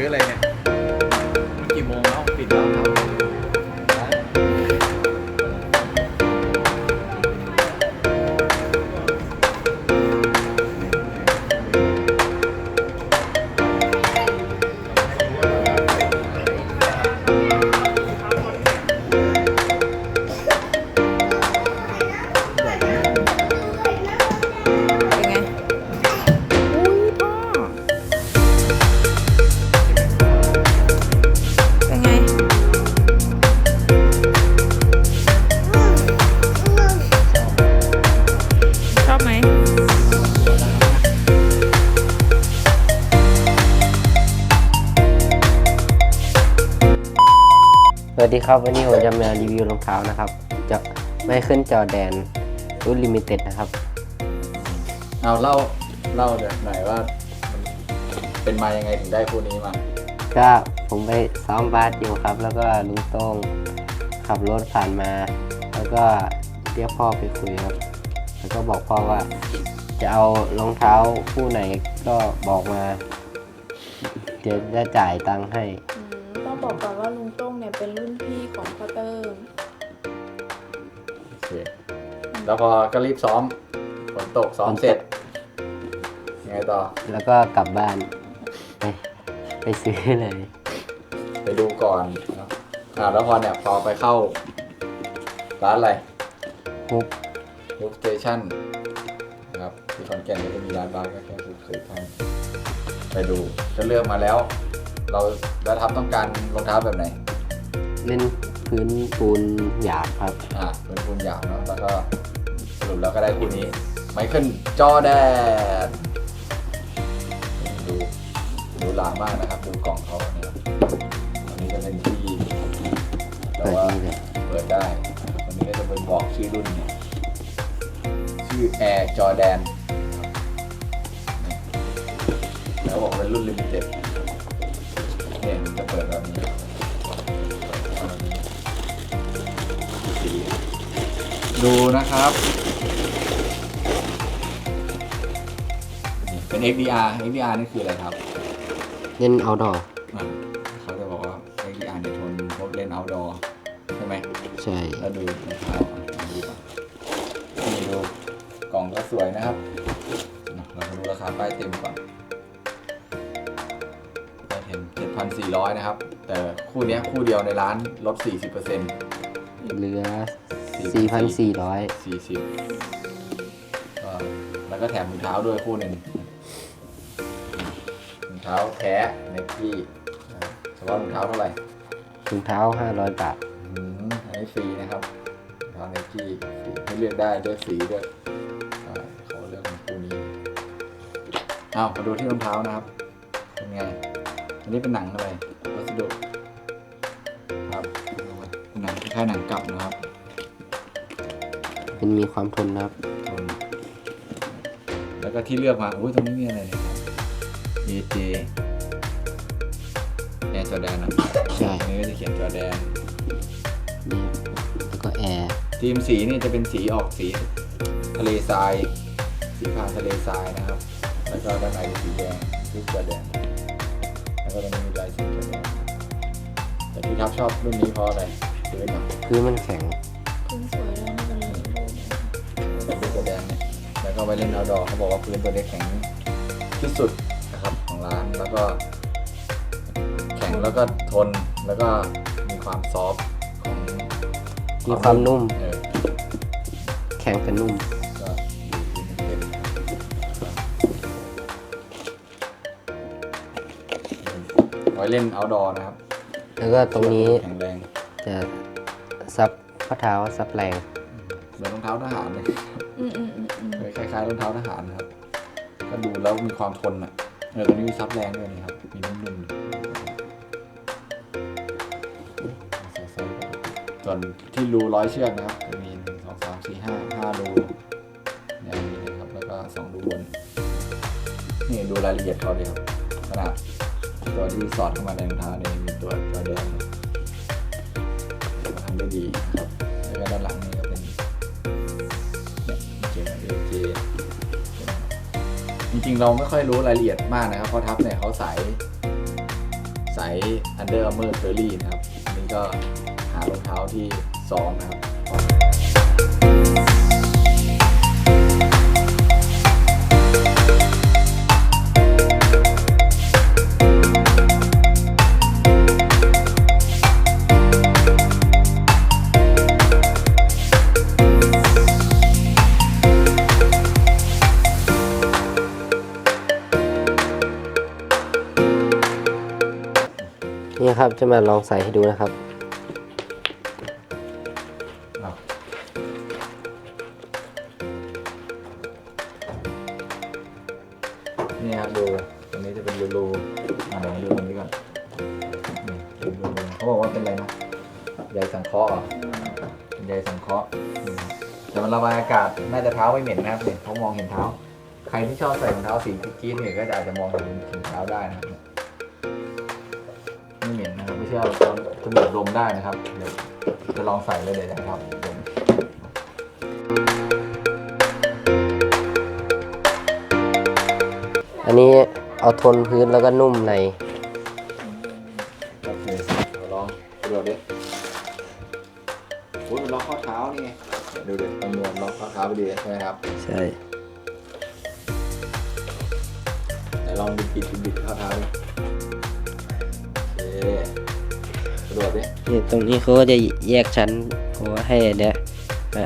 ซื้ออะไรเนี่ย วัสดีครับ วันนี้ผมจะมารีวิวรองเท้านะครับ จะไม่ขึ้นจอแดนรุ่นลิมิเต็ดนะครับ เอาเล่าเล่าเดี๋ยวหน่อยว่ามันเป็นมายังไงถึงได้คู่นี้มา ก็ผมไปซ้อมบาสอยู่ครับ แล้วก็ลุงโต้งขับรถผ่านมา แล้วก็เรียกพ่อไปคุยครับ แล้วก็บอกพ่อว่า จะเอารองเท้าคู่ไหนก็บอกมา เดี๋ยวจะจ่ายตังค์ให้อืมต้อง บอกก่อนว่าลุงโต้งเนี่ยเป็นรุ่นพี่ของพ่อเติมโอเคแล้วพอก็รีบซ้อมฝนตกซ้อมเสร็จยังไงต่อแล้วก็กลับบ้าน ไปไปซื้อเลย ไปดูก่อนเนอะอ่าแล้วพอเนี่ยพอไปเข้า ร้านอะไรฮุบรูปสเตชันนะครับที่ขอนแก่นก็จะมีร้านบาร์ก็แค่สุดเคยทำไปดูจะเลือกมาแล้ว เราเราทำต้องการรองเท้าแบบไหนเล่นพื้นปูนหยาบครับ อ่าเป็นคุณหยาบเนาะแล้วก็สรุปแล้วก็ได้คู่นี้ ไมเคิลจอแดนดูดูลามากนะครับ ดูกล่องเขาเนี่ยอันนี้จะเป็นที่แต่เปิดว่านี่เลยเปิดได้อันนี้ก็จะเป็นบอกชื่อรุ่นเนี่ยชื่อ Air Jordan แล้วบอกเป็นรุ่นลิมิเต็ดเนี่ยมัน จะเปิดแบบนี้สีดูนะครับ เป็น XDR XDR นี่คืออะไรครับ เล่นเอาดออะเขาจะบอกว่า XDR เนี่ยทนพวกเล่น outdoor ใช่ไหม ใช่ แล้วดูรองเท้าอะดูก่อนนี่ดูกล่องก็สวยนะครับอะเรามาดูราคาป้ายเต็มก่อน 1,400 นะครับ แต่คู่นี้คู่เดียวในร้านลด 40%เหลือ 4,400 40ก็แล้วก็แถมถุงเท้าด้วยคู่หนึ่งถุงเท้าแท้ไนกี้นะครับาะถุงเท้าเท่าไหร่ถุงเท้า 500 บาท อืมอันนี้ฟรีนะครับถุงเท้าไนกี้ให้เลือกได้ด้วยสีด้วยอ่าขอเลือกคู่นี้อ้าวมาดูที่รองเท้านะครับเป็นไง อันนี้เป็นหนังอะไรวัสดุครับหนังคล้ายๆหนังกลับนะครับเป็นมีความทนนะครับทนแล้วก็ที่เลือกมาอุ้ยตรงนี้มีอะไรเนี่ยครับ AJ แอร์จอแดนนะใช่อันนี้ก็จะเขียนจอแดนนี่แล้วก็แอร์ทีมสีนี่จะเป็นสีออกสีทะเลทราย สีพรางทะเลทรายนะครับ แล้วก็ด้านในเป็นสีแดงรูปจอแดน แล้วก็ตรงนี้มีลายสีจอแดนแต่ที่ทับชอบรุ่นนี้เพราะอะไรพื้นเนาะพื้นมันแข็งคุณสวยเลยไม่เป็นไรแต่พื้นจอแดนเนี่ยแล้วก็ไปเล่นเอาดอเขาบอกว่าพื้นตัวนี้แข็งที่สุดนะครับของร้านแล้วก็ แข็งแล้วก็ทนแล้วก็มีความซอฟต์ของมีความนุ่มเออ แข็งแต่นุ่ม ไว้เล่น outdoor นะครับแล้วก็ตรงนี้แข็งแรงจะซับข้อเท้าซับแรงเหมือนรองเท้าทหารเลยอืมอืมอืมอืมคล้ายๆรองเท้าทหารนะครับ ก็ดูแล้วมีความทนอะเออตรงนี้มีซับแรงด้วยนี่ครับ มีนุ่มๆใส่ไซส์ปกติส่วนที่รูร้อยเชือกนะครับจะมีหนึ่งสองสามสี่ห้าห้ารูอย่างนี้นะครับ แล้วก็สองรูบนนี่ดูรายละเอียดเขาเลยครับขนาด ตัวที่สอดเข้ามาในรองเท้าเนี่ยมีตัวตัวแดงทำได้ดีนะครับ แล้วก็ด้านหลังนี่ก็เป็นเนี่ยเขียนว่า AJ จริงๆเราไม่ค่อยรู้รายละเอียดมากนะครับ เพราะทับเนี่ยเขาใสายสาย Under Armour Furry นะครับนนี้ก็หารองเท้าที่ซ้อมนะครับ ครับ จะมาลองใส่ให้ดูนะครับนี่ครับดูตรงนี้จะเป็นรูรูอ่าเดี๋ยวดูตรงนี้ก่อนนี่เป็นรูรูเขาบอกว่าเป็นอะไรนะใยสังเคราะห์เหรอเป็นใยสังเคราะห์แต่มันระบายอากาศน่าจะเท้าไม่เหม็นนะครับเนี่ยเขามองเห็นเท้า ใครที่ชอบใส่รองเท้าสีจี๊ดๆเนี่ยก็จะอาจจะมองเห็นถึงเท้าได้นะครับ เหม็นนะครับไม่ใช่เอาเอาจมูกดมได้นะครับ เดี๋ยวจะลองใส่เลยเดี๋ยวนะครับดมอันนี้เอาทนพื้นแล้วก็นุ่มใน โอเคเดี๋ยวลองดูดิโอ้ยมันล็อกข้อเท้านี่ไงเดี๋ยวดูดิตำรวจล็อกข้อเท้าไปดีใช่ไหมครับใช่ไหนลองบิดบิดบิดบิดข้อเท้าดิโอเค กระโดดดินี่ตรงนี้เขาก็จะแยกชั้นเขาให้เนี่ยมา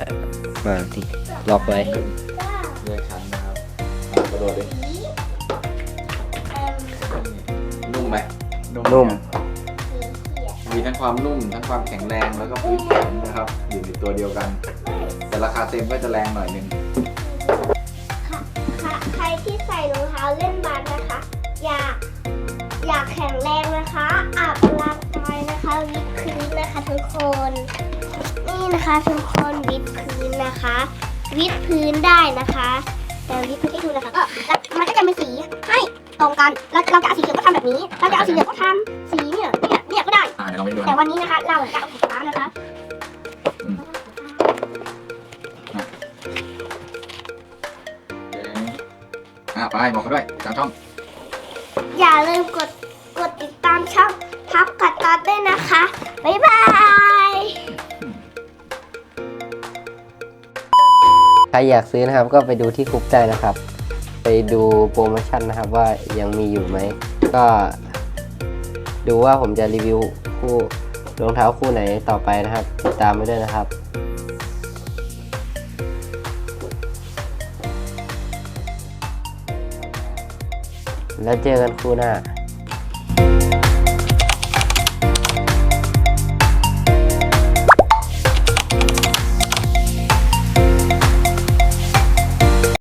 มาที่ล็อกไว้แยกชั้นนะครับอะกระโดดดินุ่มไหมนุ่มมีทั้งความนุ่มทั้งความแข็งแรงแล้วก็พื้นแข็งนะครับ อยู่ในตัวเดียวกัน แต่ราคาเต็มก็จะแรงหน่อยหนึงค่ะใครที่ใส่รองเท้าเล่นบาสนะคะ อยากอยากแข็งแรงนะคะอาบกำ ลังกายนะคะวิดพื้นนะคะทุกคน นี่นะคะทุกคนวิดพื้นนะคะ วิดพื้นได้นะคะ แต่วิดพื้นให้ดูนะคะก็แล้วมันก็จะมีสีให้ตรงกันเราเราจะเอาสีเขียวก็ทำแบบนี้ เราจะเอาสีเหลืองก็ทำสีเนี่ยเนี่ยเนี่ยก็ได้ อ่าเดี๋ยวลองไปดูแต่นะวันนี้นะคะ เราจะเอาสีฟ้านะคะอ่าไปบอกเขาด้วยตามช่องอย่าลืมกดกดติดตามช่อง ทับกัดตาด้วยนะคะ บ๊ายบายใครอยากซื้อนะครับก็ไปดูที่คุกได้นะครับ ไปดูโปรโมชั่นนะครับว่ายังมีอยู่ไหม ก็ดูว่าผมจะรีวิวคู่รองเท้าคู่ไหนต่อไปนะครับติดตามไปด้วยนะครับแล้วเจอกันคู่หน้า